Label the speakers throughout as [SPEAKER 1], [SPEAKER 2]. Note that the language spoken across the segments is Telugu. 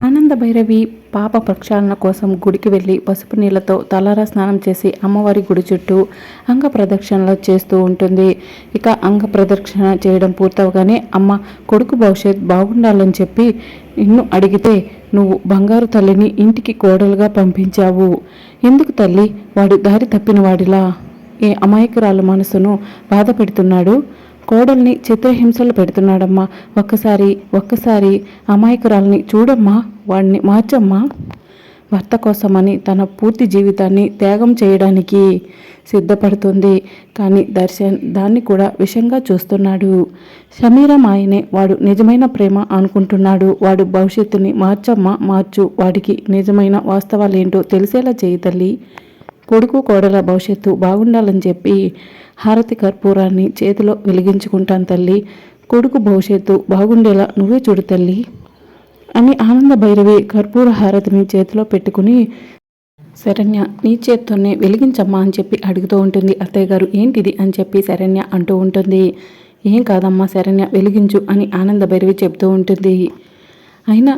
[SPEAKER 1] ఆనంద భైరవి పాప ప్రక్షాళన కోసం గుడికి వెళ్ళి పసుపు నీళ్ళతో తలారా స్నానం చేసి అమ్మవారి గుడి చుట్టూ అంగ ప్రదక్షిణలు చేస్తూ ఉంటుంది. ఇక అంగ ప్రదక్షిణ చేయడం పూర్తవగానే అమ్మ కొడుకు భవిష్యత్ బాగుండాలని చెప్పి నిన్ను అడిగితే నువ్వు బంగారు తల్లిని ఇంటికి కోడలుగా పంపించావు. ఎందుకు తల్లి? వాడు దారి తప్పిన వాడిలా. ఈ అమాయకురాలు మనసును బాధ పెడుతున్నాడు కోడల్ని చిత్రహింసలు పెడుతున్నాడమ్మా. ఒక్కసారి ఒక్కసారి అమాయకురాల్ని చూడమ్మా వాడిని మార్చమ్మా. భర్త కోసమని తన పూర్తి జీవితాన్ని త్యాగం చేయడానికి సిద్ధపడుతుంది. కానీ దర్శన్ దాన్ని కూడా విషంగా చూస్తున్నాడు. సమీర మాయనే వాడు నిజమైన ప్రేమ అనుకుంటున్నాడు. వాడు భవిష్యత్తుని మార్చమ్మా మార్చు. వాడికి నిజమైన వాస్తవాలేంటో తెలిసేలా చేయి తల్లి. కొడుకు కోడల భవిష్యత్తు బాగుండాలని చెప్పి హారతి కర్పూరాన్ని చేతిలో వెలిగించుకుంటాను తల్లి. కొడుకు భవిష్యత్తు బాగుండేలా నువ్వే చూడు తల్లి అని ఆనంద భైరవి కర్పూర హారతిని చేతిలో పెట్టుకుని శరణ్య నీ చేత్తోనే వెలిగించమ్మా అని చెప్పి అడుగుతూ ఉంటుంది. అత్తయ్య గారు ఏంటిది? అని చెప్పి శరణ్య అంటూ ఉంటుంది. ఏం కాదమ్మా శరణ్య వెలిగించు అని ఆనంద భైరవి చెప్తూ ఉంటుంది. అయినా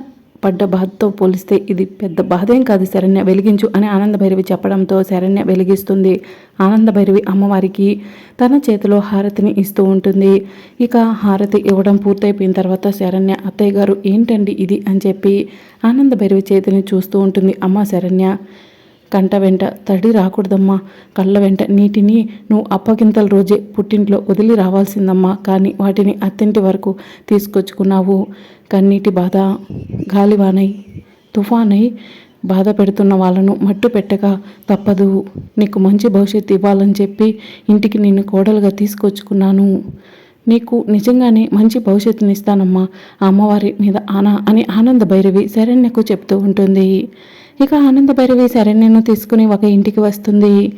[SPEAKER 1] పడ్డ బాధతో పోలిస్తే ఇది పెద్ద బాధేం కాదు శరణ్య వెలిగించు అని ఆనంద భైరవి చెప్పడంతో శరణ్య వెలిగిస్తుంది. ఆనంద భైరవి అమ్మవారికి తన చేతిలో హారతిని ఇస్తూ ఉంటుంది. ఇక హారతి ఇవ్వడం పూర్తయిపోయిన తర్వాత శరణ్య అత్తయ్య గారు ఏంటండి ఇది? అని చెప్పి ఆనంద భైరవి చేతిని చూస్తూ ఉంటుంది. అమ్మ శరణ్య కంట వెంట తడి రాకూడదమ్మా. కళ్ళ వెంట నీటిని నువ్వు అప్పగింతల రోజే పుట్టింట్లో వదిలి రావాల్సిందమ్మా. కానీ వాటిని అత్తింటి వరకు తీసుకొచ్చుకున్నావు. కన్నీటి బాధ గాలివానై తుఫానై బాధ పెడుతున్న వాళ్ళను మట్టు పెట్టక తప్పదు. నీకు మంచి భవిష్యత్తు ఇవ్వాలని చెప్పి ఇంటికి నిన్ను కోడలుగా తీసుకొచ్చుకున్నాను. నీకు నిజంగానే మంచి భవిష్యత్తుని ఇస్తానమ్మా. ఆ అమ్మవారి మీద ఆనా అని ఆనంద భైరవి శరణ్యకు చెప్తూ ఉంటుంది. ఇక ఆనంద భైరవి శరణ్యను తీసుకుని ఒక ఇంటికి వస్తుంది.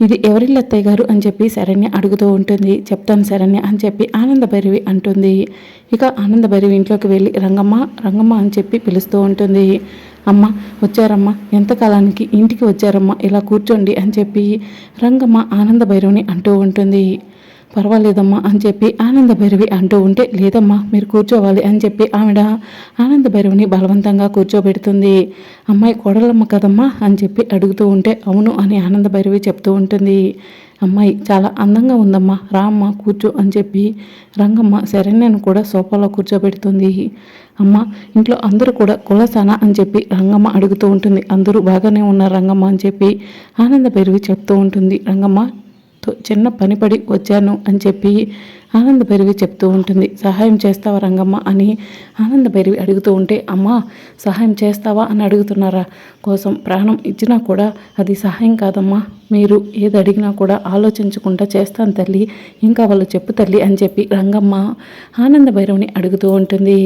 [SPEAKER 1] ఇది ఎవరిల్లు అత్తయ్య గారు అని చెప్పి శరణ్య అడుగుతూ ఉంటుంది. చెప్తాను శరణ్య అని చెప్పి ఆనంద భైరవి అంటుంది. ఇక ఆనంద భైరవి ఇంట్లోకి వెళ్ళి రంగమ్మ రంగమ్మ అని చెప్పి పిలుస్తూ ఉంటుంది. అమ్మ వచ్చారమ్మా. ఎంతకాలానికి ఇంటికి వచ్చారమ్మా. ఇలా కూర్చోండి అని చెప్పి రంగమ్మ ఆనంద భైరవిని అంటూ ఉంటుంది. పర్వాలేదమ్మా అని చెప్పి ఆనంద భైరవి అంటూ ఉంటే లేదమ్మా మీరు కూర్చోవాలి అని చెప్పి ఆవిడ ఆనంద భైరవిని బలవంతంగా కూర్చోబెడుతుంది. అమ్మాయి కొడలమ్మ కదమ్మా అని చెప్పి అడుగుతూ ఉంటే అవును అని ఆనంద భైరవి చెప్తూ ఉంటుంది. అమ్మాయి చాలా అందంగా ఉందమ్మా రామ్మ కూర్చో అని చెప్పి రంగమ్మ శరణ్యను కూడా సోఫాలో కూర్చోబెడుతుంది. అమ్మ ఇంట్లో అందరూ కూడా కులసానా అని చెప్పి రంగమ్మ అడుగుతూ ఉంటుంది. అందరూ బాగానే ఉన్నారు రంగమ్మ అని చెప్పి ఆనంద భైరవి చెప్తూ ఉంటుంది. రంగమ్మ చిన్న పని పడి వచ్చాను అని చెప్పి ఆనంద భైరవి చెప్తూ ఉంటుంది. సహాయం చేస్తావా రంగమ్మ అని ఆనంద భైరవి అడుగుతూ ఉంటే అమ్మ సహాయం చేస్తావా అని అడుగుతున్నారా? కోసం ప్రాణం ఇచ్చినా కూడా అది సహాయం కాదమ్మా. మీరు ఏది అడిగినా కూడా ఆలోచించకుండా చేస్తాను తల్లి ఇంకా వాళ్ళు చెప్పు తల్లి అని చెప్పి రంగమ్మ ఆనంద భైరవిని అడుగుతూ ఉంటుంది.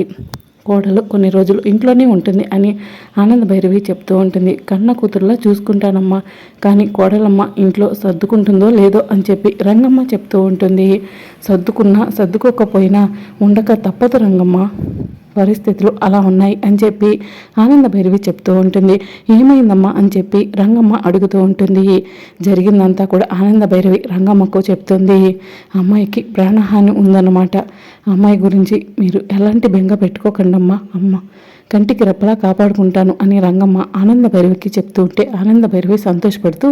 [SPEAKER 1] కోడలు కొన్ని రోజులు ఇంట్లోనే ఉంటుంది అని ఆనంద భైరవి చెప్తూ ఉంటుంది. కన్న కూతురులా చూసుకుంటానమ్మా కానీ కోడలమ్మ ఇంట్లో సర్దుకుంటుందో లేదో అని చెప్పి రంగమ్మ చెప్తూ ఉంటుంది. సర్దుకున్నా సర్దుకోకపోయినా ఉండక తప్పదు రంగమ్మ. పరిస్థితులు అలా ఉన్నాయి అని చెప్పి ఆనంద భైరవి చెప్తూ ఉంటుంది. ఏమైందమ్మా అని చెప్పి రంగమ్మ అడుగుతూ ఉంటుంది. జరిగిందంతా కూడా ఆనంద భైరవి రంగమ్మకు చెప్తుంది. అమ్మాయికి ప్రాణహాని ఉందన్నమాట. అమ్మాయి గురించి మీరు ఎలాంటి బెంగ పెట్టుకోకండమ్మా అమ్మ. కంటికి రెప్పలా కాపాడుకుంటాను అని రంగమ్మ ఆనంద భైరవికి చెప్తూ ఉంటే ఆనంద భైరవి సంతోషపడుతూ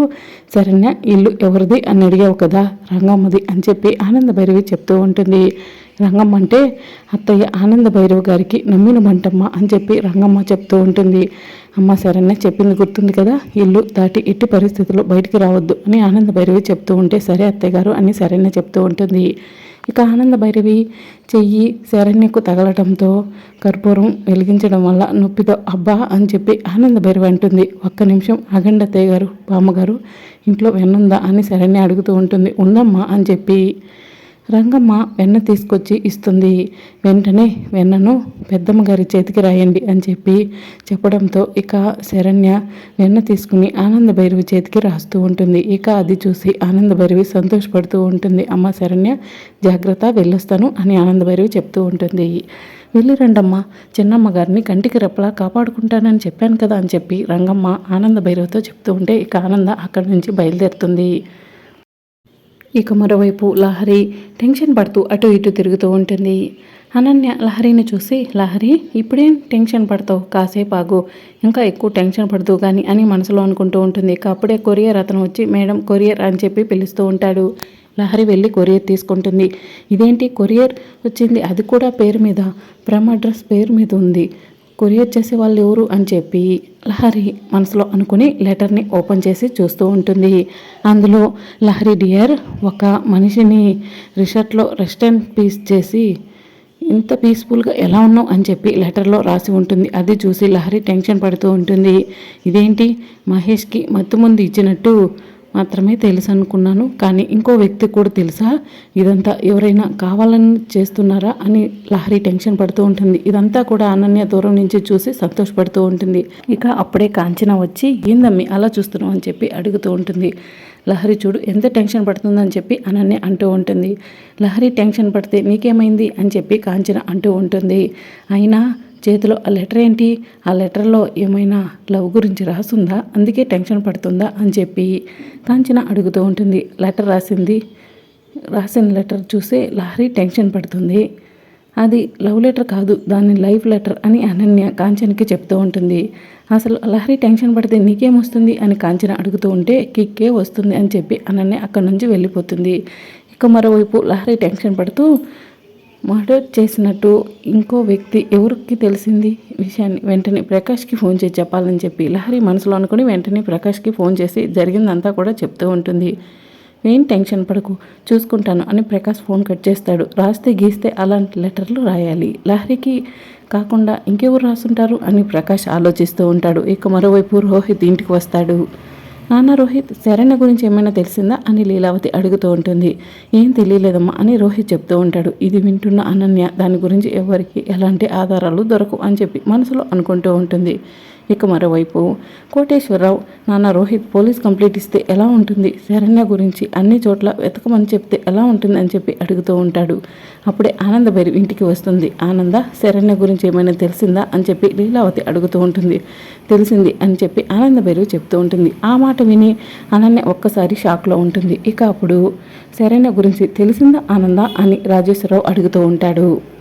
[SPEAKER 1] శరణ్య ఇల్లు ఎవరిది? అని అడిగావు కదా రంగమ్మది అని చెప్పి ఆనంద భైరవి చెప్తూ ఉంటుంది. రంగమ్మ అంటే అత్తయ్య ఆనంద భైరవ్ గారికి నమ్మిన మంటమ్మ అని చెప్పి రంగమ్మ చెప్తూ ఉంటుంది. అమ్మ సరేనే చెప్పింది గుర్తుంది కదా ఇల్లు దాటి ఎట్టి పరిస్థితుల్లో బయటికి రావద్దు అని ఆనంద భైరవి చెప్తూ ఉంటే సరే అత్తయ్య గారు అని సరైన చెప్తూ ఉంటుంది. ఇక ఆనంద భైరవి చెయ్యి శరణ్యకు తగలటంతో కర్పూరం వెలిగించడం వల్ల నొప్పితో అబ్బా అని చెప్పి ఆనంద భైరవి అంటుంది. ఒక్క నిమిషం అగండ అత్తయ్య గారు బామ్మగారు ఇంట్లో వెన్నుందా అని శరణ్య అడుగుతూ ఉంటుంది. ఉందమ్మా అని చెప్పి రంగమ్మ వెన్న తీసుకొచ్చి ఇస్తుంది. వెంటనే వెన్నను పెద్దమ్మ గారి చేతికి రాయండి అని చెప్పి చెప్పడంతో ఇక శరణ్య వెన్న తీసుకుని ఆనంద భైరవి చేతికి రాస్తూ ఉంటుంది. ఇక అది చూసి ఆనంద భైరవి సంతోషపడుతూ ఉంటుంది. అమ్మ శరణ్య జాగ్రత్త వెళ్ళొస్తాను అని ఆనంద భైరవి చెప్తూ ఉంటుంది. వెళ్ళి రండమ్మ చిన్నమ్మ గారిని కంటికి రెప్పలా కాపాడుకుంటానని చెప్పాను కదా అని చెప్పి రంగమ్మ ఆనంద భైరవతో చెప్తూ ఉంటే ఇక ఆనంద అక్కడి నుంచి బయలుదేరుతుంది. ఇక మరోవైపు లహరి టెన్షన్ పడుతూ అటు ఇటు తిరుగుతూ ఉంటుంది. అనన్య లహరిని చూసి లహరి ఇప్పుడేం టెన్షన్ పడతావు కాసేపు ఆగు. ఇంకా ఎక్కువ టెన్షన్ పడదు కానీ అని మనసులో అనుకుంటూ ఉంటుంది. ఇక అప్పుడే కొరియర్ అతను వచ్చి మేడం కొరియర్ అని చెప్పి పిలుస్తూ ఉంటాడు. లహరి వెళ్ళి కొరియర్ తీసుకుంటుంది. ఇదేంటి కొరియర్ వచ్చింది? అది కూడా పేరు మీద బ్రహ్మ అడ్రస్ పేరు మీద ఉంది. కొరియర్ చేసే వాళ్ళు ఎవరు అని చెప్పి లహరి మనసులో అనుకుని లెటర్ని ఓపెన్ చేసి చూస్తూ ఉంటుంది. అందులో లహరి డియర్ ఒక మనిషిని రిసార్ట్లో రెస్ట్ అండ్ పీస్ చేసి ఇంత పీస్ఫుల్గా ఎలా ఉన్నావు? అని చెప్పి లెటర్లో రాసి ఉంటుంది. అది చూసి లహరి టెన్షన్ పడుతూ ఉంటుంది. ఇదేంటి? మహేష్కి మత్తు ముందు ఇచ్చినట్టు మాత్రమే తెలుసు అనుకున్నాను కానీ ఇంకో వ్యక్తి కూడా తెలుసా? ఇదంతా ఎవరైనా కావాలని చేస్తున్నారా అని లహరి టెన్షన్ పడుతూ ఉంటుంది. ఇదంతా కూడా అనన్య దూరం నుంచి చూసి సంతోషపడుతూ ఉంటుంది. ఇక అప్పుడే కాంచన వచ్చి ఏందమ్మి అలా చూస్తున్నావు? అని చెప్పి అడుగుతూ ఉంటుంది. లహరి చూడు ఎంత టెన్షన్ పడుతుందని చెప్పి అనన్య అంటూ ఉంటుంది. లహరి టెన్షన్ పడితే నీకేమైంది? అని చెప్పి కాంచన అంటూ ఉంటుంది. అయినా చేతిలో ఆ లెటర్ ఏంటి? ఆ లెటర్లో ఏమైనా లవ్ గురించి రాసుందా అందుకే టెన్షన్ పడుతుందా? అని చెప్పి కాంచన అడుగుతూ ఉంటుంది. లెటర్ రాసింది. రాసిన లెటర్ చూసే లహరి టెన్షన్ పడుతుంది. అది లవ్ లెటర్ కాదు దాని లైఫ్ లెటర్ అని అనన్య కాంచనకి చెప్తూ ఉంటుంది. అసలు లహరి టెన్షన్ పడితే నీకేమొస్తుంది అని కాంచన అడుగుతూ ఉంటే కిక్కే వస్తుంది అని చెప్పి అనన్య అక్కడి నుంచి వెళ్ళిపోతుంది. ఇక మరోవైపు లహరి టెన్షన్ పడుతూ మర్డర్ చేసినట్టు ఇంకో వ్యక్తి ఎవరికి తెలిసింది? విషయాన్ని వెంటనే ప్రకాష్కి ఫోన్ చేసి చెప్పాలని చెప్పి లహరి మనసులో అనుకుని వెంటనే ప్రకాష్కి ఫోన్ చేసి జరిగిందంతా కూడా చెప్తూ ఉంటుంది. ఏం టెన్షన్ పడకు చూసుకుంటాను అని ప్రకాష్ ఫోన్ కట్ చేస్తాడు. రాస్తే గీస్తే అలాంటి లెటర్లు రాయాలి. లహరికి కాకుండా ఇంకెవరు రాసుంటారు అని ప్రకాష్ ఆలోచిస్తూ ఉంటాడు. ఇక మరోవైపు రోహిత్ ఇంటికి వస్తాడు. నాన్న రోహిత్ శరణ్య గురించి ఏమైనా తెలిసిందా అని లీలావతి అడుగుతూ ఉంటుంది. ఏం తెలియలేదమ్మా అని రోహిత్ చెప్తూ ఉంటాడు. ఇది వింటున్న అనన్య దాని గురించి ఎవరికి ఎలాంటి ఆధారాలు దొరకవు అని చెప్పి మనసులో అనుకుంటూ ఉంటుంది. ఇక మరోవైపు కోటేశ్వరరావు నాన్న రోహిత్ పోలీస్ కంప్లీట్ ఇస్తే ఎలా ఉంటుంది? శరణ్య గురించి అన్ని చోట్ల వెతకమని చెప్తే ఎలా ఉంటుంది అని చెప్పి అడుగుతూ ఉంటాడు. అప్పుడే ఆనంద భైరవి ఇంటికి వస్తుంది. ఆనంద శరణ్య గురించి ఏమైనా తెలిసిందా? అని చెప్పి లీలావతి అడుగుతూ ఉంటుంది. తెలిసింది అని చెప్పి ఆనంద భైరవి చెప్తూ ఉంటుంది. ఆ మాట విని అనన్య ఒక్కసారి షాక్లో ఉంటుంది. ఇక అప్పుడు శరణ్య గురించి తెలిసిందా ఆనంద? అని రాజేశ్వరరావు అడుగుతూ ఉంటాడు.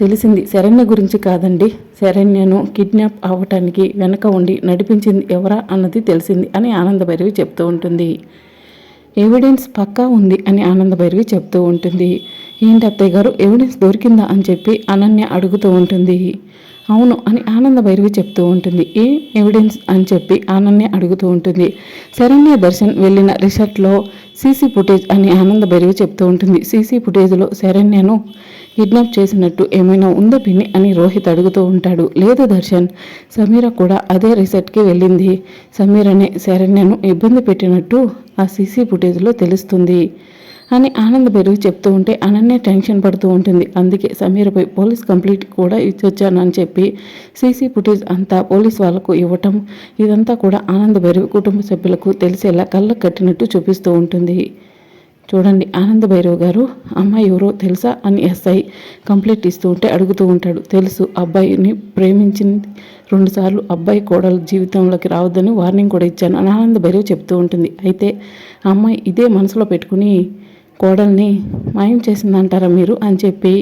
[SPEAKER 1] తెలిసింది. శరణ్య గురించి కాదండి. శరణ్యను కిడ్నాప్ అవ్వటానికి వెనక ఉండి నడిపించింది ఎవరా అన్నది తెలిసింది అని ఆనందభైరవి చెప్తూ ఉంటుంది. ఎవిడెన్స్ పక్కా ఉంది అని ఆనందభైరవి చెప్తూ ఉంటుంది. ఏంటి అత్తయ్య గారు? ఎవిడెన్స్ దొరికిందా అని చెప్పి అనన్య అడుగుతూ ఉంటుంది. అవును అని ఆనందభైరవి చెప్తూ ఉంటుంది. ఏ ఎవిడెన్స్ అని చెప్పి అనన్య అడుగుతూ ఉంటుంది. శరణ్య దర్శన్ వెళ్ళిన రిసార్ట్లో సీసీ ఫుటేజ్ అని ఆనందభైరవి చెప్తూ ఉంటుంది. సీసీ ఫుటేజ్లో శరణ్యను కిడ్నాప్ చేసినట్టు ఏమైనా ఉందా పిన్ని? అని రోహిత్ అడుగుతూ ఉంటాడు. లేదు దర్శన్ సమీర కూడా అదే రిసార్ట్కి వెళ్ళింది. సమీరనే శరణ్యను ఇబ్బంది పెట్టినట్టు ఆ సీసీ ఫుటేజ్లో తెలుస్తుంది అని ఆనంద్ బెరుగు చెప్తూ ఉంటే అనన్య టెన్షన్ పడుతూ ఉంటుంది. అందుకే సమీరపై పోలీస్ కంప్లీట్ కూడా ఇచ్చొచ్చానని చెప్పి సీసీ ఫుటేజ్ అంతా పోలీస్ వాళ్ళకు ఇవ్వటం ఇదంతా కూడా ఆనంద్ బెరుగు కుటుంబ సభ్యులకు తెలిసేలా కళ్ళకు కట్టినట్టు చూపిస్తూ ఉంటుంది. చూడండి ఆనంద భైరవ్ గారు అమ్మాయి ఎవరో తెలుసా అని ఎస్ఐ కంప్లీట్ ఇస్తూ ఉంటే అడుగుతూ ఉంటాడు. తెలుసు అబ్బాయిని ప్రేమించింది రెండుసార్లు అబ్బాయి కోడలు జీవితంలోకి రావద్దని వార్నింగ్ కూడా ఇచ్చాను అని ఆనంద భైరవ్ చెప్తూ ఉంటుంది. అయితే అమ్మాయి ఇదే మనసులో పెట్టుకుని కోడల్ని మాయం చేసిందంటారా మీరు అని చెప్పి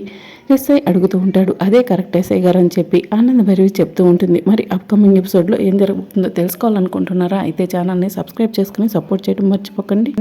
[SPEAKER 1] ఎస్ఐ అడుగుతూ ఉంటాడు. అదే కరెక్ట్ ఎస్ఐ గారు అని చెప్పి ఆనంద భైరవి చెప్తూ ఉంటుంది. మరి అప్కమింగ్ ఎపిసోడ్లో ఏం జరుగుతుందో తెలుసుకోవాలనుకుంటున్నారా? అయితే ఛానల్ని సబ్స్క్రైబ్ చేసుకుని సపోర్ట్ చేయడం మర్చిపోకండి.